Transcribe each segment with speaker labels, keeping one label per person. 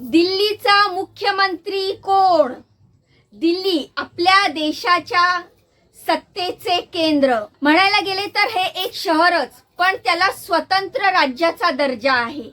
Speaker 1: दिल्लीचा मुख्यमंत्री कोण? दिल्ली आपल्या देशाच्या सत्तेचे केंद्र. म्हणायला गेले तर हे एक शहरच पण त्याला स्वतंत्र राज्याचा दर्जा आहे.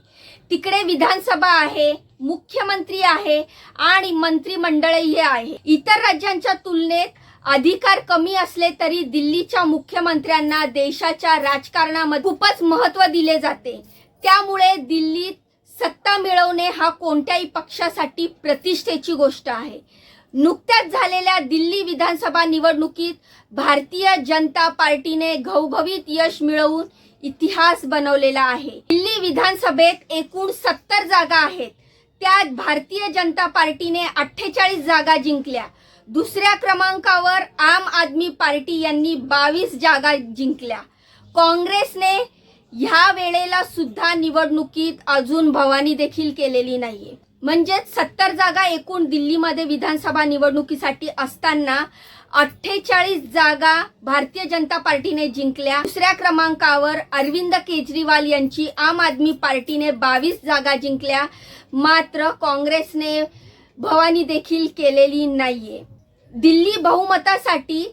Speaker 1: तिकडे विधानसभा आहे मुख्यमंत्री आहे आणि मंत्रिमंडळही आहे. इतर राज्यांच्या तुलनेत अधिकार कमी असले तरी दिल्लीच्या मुख्यमंत्र्यांना देशाच्या राजकारणामध्ये खूपच महत्त्व दिले जाते. त्यामुळे दिल्लीत सत्ता मिळवणे हा कोणत्याही पक्षासाठी प्रतिष्ठेची गोष्ट आहे. नुकत्याच झालेल्या दिल्ली विधानसभा निवडणुकीत भारतीय जनता पार्टीने घवघवीत यश मिळवून इतिहास बनवलेला आहे. दिल्ली विधानसभेत एकूण सत्तर जागा आहेत. त्यात भारतीय जनता पार्टीने अठ्ठेचाळीस जागा जिंकल्या. दुसऱ्या क्रमांकावर आम आदमी पार्टी यांनी बावीस जागा जिंकल्या. काँग्रेसने ह्या वेळेला सुद्धा निवडणुकीत अजून भवानी देखील केलेली नाहीये. म्हणजेच सत्तर जागा एकूण दिल्लीमध्ये विधानसभा निवडणुकीसाठी असताना अठ्ठेचाळीस जागा भारतीय जनता पार्टीने जिंकल्या. दुसऱ्या क्रमांकावर अरविंद केजरीवाल यांची आम आदमी पार्टीने बावीस जागा जिंकल्या. मात्र काँग्रेसने भवानी देखील केलेली नाहीये. दिल्ली बहुमतासाठी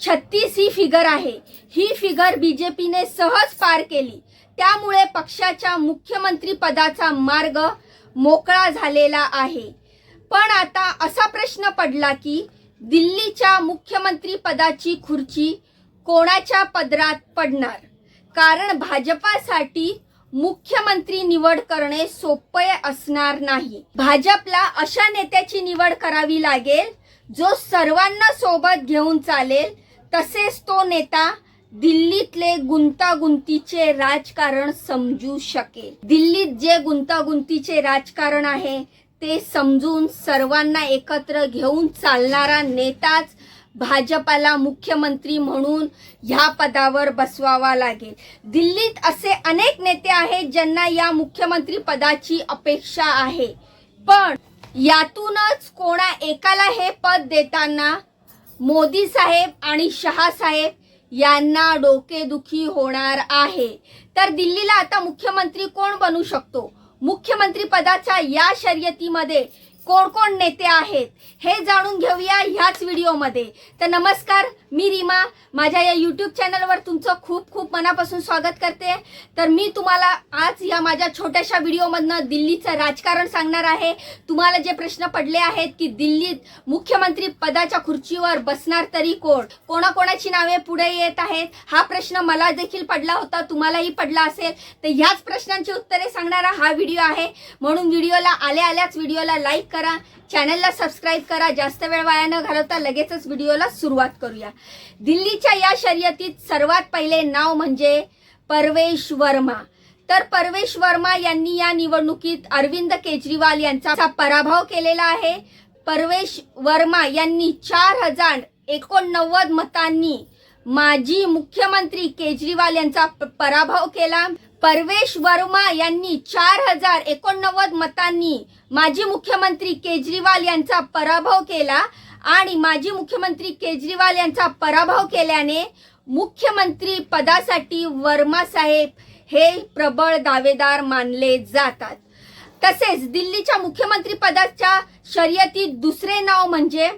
Speaker 1: छत्तीस ही फिगर आहे. ही फिगर बीजेपीने सहज पार केली. त्यामुळे पक्षाच्या मुख्यमंत्री पदाचा मार्ग मोकळा झालेला आहे. पण आता असा प्रश्न पडला की दिल्लीच्या मुख्यमंत्री पदाची खुर्ची कोणाच्या पदरात पडणार? कारण भाजपासाठी मुख्यमंत्री निवड करणे सोपे असणार नाही. भाजपला अशा नेत्याची निवड करावी लागेल जो सर्वांना सोबत घेऊन चालेल तसेच तो नेता दिल्लीतले गुंतागुंतीचे राजकारण समजू शकेल. दिल्लीत जे गुंतागुंतीचे राजकारण आहे ते समजून सर्वांना एकत्र घेऊन चालणारा नेताच भाजपाला मुख्यमंत्री म्हणून ह्या पदावर बसवावा लागेल. दिल्लीत असे अनेक नेते आहेत ज्यांना या मुख्यमंत्री पदाची अपेक्षा आहे. पण यातूनच कोणा एकाला हे पद देताना मोदी साहेब आणि शहा साहेब यांना डोकेदुखी होणार आहे. तर दिल्लीला आता मुख्यमंत्री कोण बनू शकतो? मुख्यमंत्री पदाच्या या शर्यतीमध्ये कोण कोण नेते आहेत हे जाणून घेऊया ह्याच व्हिडिओमध्ये. तर नमस्कार मी रीमा. माझ्या या यूट्यूब चॅनलवर तुमचं खूप खूप मनापासून स्वागत करते. तर मी तुम्हाला आज या माझ्या छोट्याशा व्हिडिओमधनं दिल्लीचं राजकारण सांगणार आहे. तुम्हाला जे प्रश्न पडले आहेत की दिल्लीत मुख्यमंत्री पदाच्या खुर्चीवर बसणार तरी कोण? कोणाकोणाची नावे पुढे येत आहेत? हा प्रश्न मला देखील पडला होता तुम्हालाही पडला असेल. तर ह्याच प्रश्नांची उत्तरे सांगणारा हा व्हिडिओ आहे. म्हणून व्हिडिओला आल्या आल्याच व्हिडिओला लाईक करा. चॅनलला सबस्क्राईब करा. जास्त वेळ वाया न घालवता लगेचच व्हिडिओला सुरुवात करूया. दिल्लीच्या या शर्यतीत सर्वात पहिले नाव म्हणजे परवेश वर्मा. तर परवेश वर्मा यांनी या निवडणुकीत अरविंद केजरीवाल यांचा पराभव केलेला आहे. परवेश वर्मा यांनी चार हजार एकोणनव्वद मतांनी माजी मुख्यमंत्री केजरीवाल यांचा प- पराभव केला. परवेश वर्मा यांनी चार हजार एकोणनव्वद मतांनी माजी मुख्यमंत्री केजरीवाल यांचा पराभव केला आणि माजी मुख्यमंत्री केजरीवाल यांचा पराभव केल्याने मुख्यमंत्री पदासाठी वर्मा साहेब हे प्रबळ दावेदार मानले जातात. तसेच दिल्लीच्या मुख्यमंत्री पदाच्या शर्यतीत दुसरे नाव म्हणजे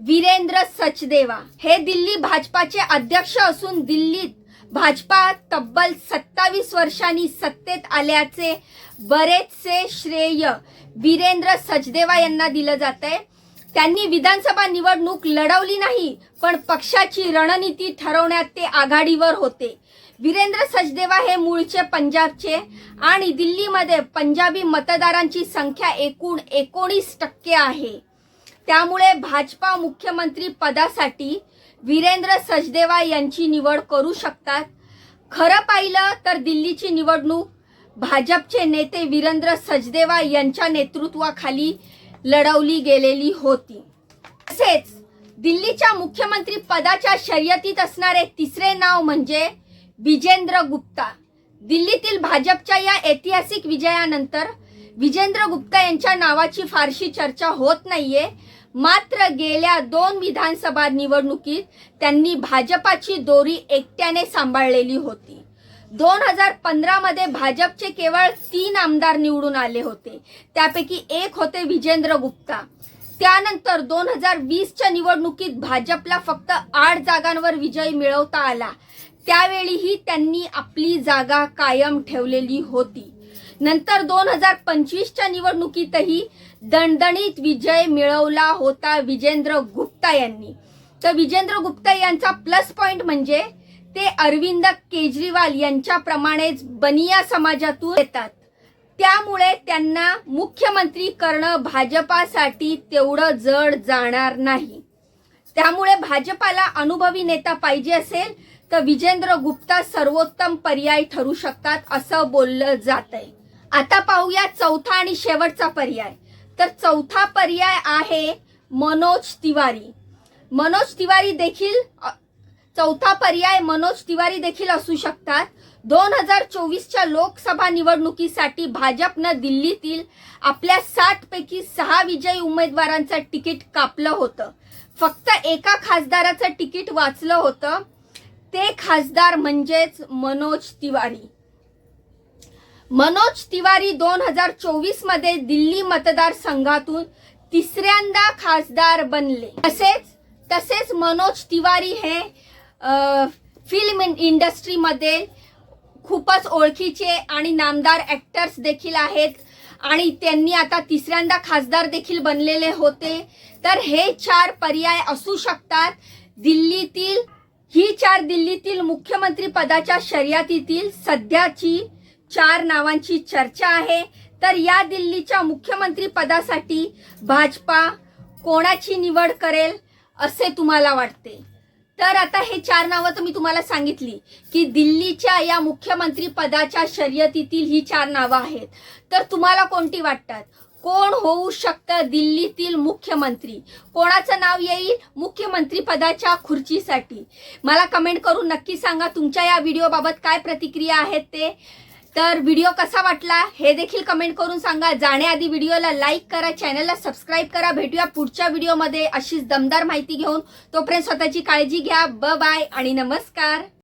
Speaker 1: वीरेंद्र सचदेवा. हे दिल्ली भाजपाचे अध्यक्ष असून दिल्लीत भाजपा तब्बल सत्तावीस वर्षांनी सत्तेत आल्याचे बरेचसे श्रेय वीरेंद्र सचदेवा यांना दिलं जात आहे त्यांनी विधानसभा निवडणूक लढवली नाही पण पक्षाची रणनीती ठरवण्यात ते आघाडीवर होते. वीरेंद्र सचदेवा हे मूळचे पंजाबचे आणि दिल्लीमध्ये पंजाबी मतदारांची संख्या एकूण एकोणीस टक्के आहे. त्यामुळे भाजपा मुख्यमंत्री पदासाठी वीरेंद्र सचदेवा यांची निवड करू शकतात. खरं पाहिलं तर दिल्लीची निवडणूक भाजपचे नेते वीरेंद्र सचदेवा यांच्या नेतृत्वाखाली लढवली गेलेली होती. तसेच दिल्लीच्या मुख्यमंत्री पदाच्या शर्यतीत असणारे तिसरे नाव म्हणजे विजेंद्र गुप्ता. दिल्लीतील भाजपच्या या ऐतिहासिक विजयानंतर विजेंद्र गुप्ता यांच्या नावाची फारशी चर्चा होत नाहीये. मात्र गेल्या दोन विधानसभा निवडणुकीत त्यांनी भाजपाची दोरी एकट्याने सांभाळलेली होती. दोन हजार पंधरामध्ये भाजपचे केवळ तीन आमदार निवडून आले होते. त्यापैकी एक होते विजेंद्र गुप्ता. त्यानंतर दोन हजार वीसच्या निवडणुकीत भाजपला फक्त आठ जागांवर विजय मिळवता आला. त्यावेळीही त्यांनी आपली जागा कायम ठेवलेली होती. नंतर दोन हजार पंचवीसच्या निवडणुकीतही दणदणीत विजय मिळवला होता विजेंद्र गुप्ता यांनी. तर विजेंद्र गुप्ता यांचा प्लस पॉइंट म्हणजे ते अरविंद केजरीवाल यांच्याप्रमाणेच बनिया समाजातून येतात. त्यामुळे त्यांना मुख्यमंत्री करणं भाजपासाठी तेवढं जड जाणार नाही. त्यामुळे भाजपाला अनुभवी नेता पाहिजे असेल तर विजेंद्र गुप्ता सर्वोत्तम पर्याय ठरू शकतात असं बोललं जात आहे आता पाहूया चौथा आणि शेवटचा पर्याय. तर चौथा पर्याय आहे मनोज तिवारी. मनोज तिवारी देखील चौथा पर्याय मनोज तिवारी देखील असू शकतात. दोन हजार चोवीसच्या लोकसभा निवडणुकीसाठी भाजपनं दिल्लीतील आपल्या सातपैकी सहा विजयी उमेदवारांचं तिकीट कापलं होतं. फक्त एका खासदाराचं तिकीट वाचलं होतं. ते खासदार म्हणजेच मनोज तिवारी. मनोज तिवारी दोन हजार चोवीसमध्ये दिल्ली मतदारसंघातून तिसऱ्यांदा खासदार बनले. तसेच तसेच मनोज तिवारी हे फिल्म इंडस्ट्रीमध्ये खूपच ओळखीचे आणि नामदार ऍक्टर्स देखील आहेत आणि त्यांनी आता तिसऱ्यांदा खासदार देखील बनलेले होते. तर हे चार पर्याय असू शकतात. दिल्लीतील ही चार दिल्लीतील मुख्यमंत्री पदाच्या शर्यतीतील सध्याची चार नावांची चर्चा आहे. तर या दिल्लीच्या मुख्यमंत्री पदासाठी भाजपा कोणाची निवड करेल असे तुम्हाला वाटते? तर आता हे चार नावं तर मी तुम्हाला सांगितली की दिल्लीच्या या मुख्यमंत्री पदाच्या शर्यतीतील ही चार नावं आहेत. तर तुम्हाला कोणती वाटतात? कोण होऊ शकतं दिल्लीतील मुख्यमंत्री? कोणाचं नाव येईल मुख्यमंत्री पदाच्या खुर्चीसाठी? मला कमेंट करून नक्की सांगा तुमच्या या व्हिडिओबाबत काय प्रतिक्रिया आहेत ते. तर व्हिडिओ कसा वाटला हे देखील कमेंट करून सांगा. जाण्याआधी व्हिडिओला लाईक करा चॅनलला सबस्क्राईब करा. भेटूया पुढच्या व्हिडिओमध्ये अशीच दमदार माहिती घेऊन. तोपर्यंत स्वतःची काळजी घ्या. ब बाय आणि नमस्कार.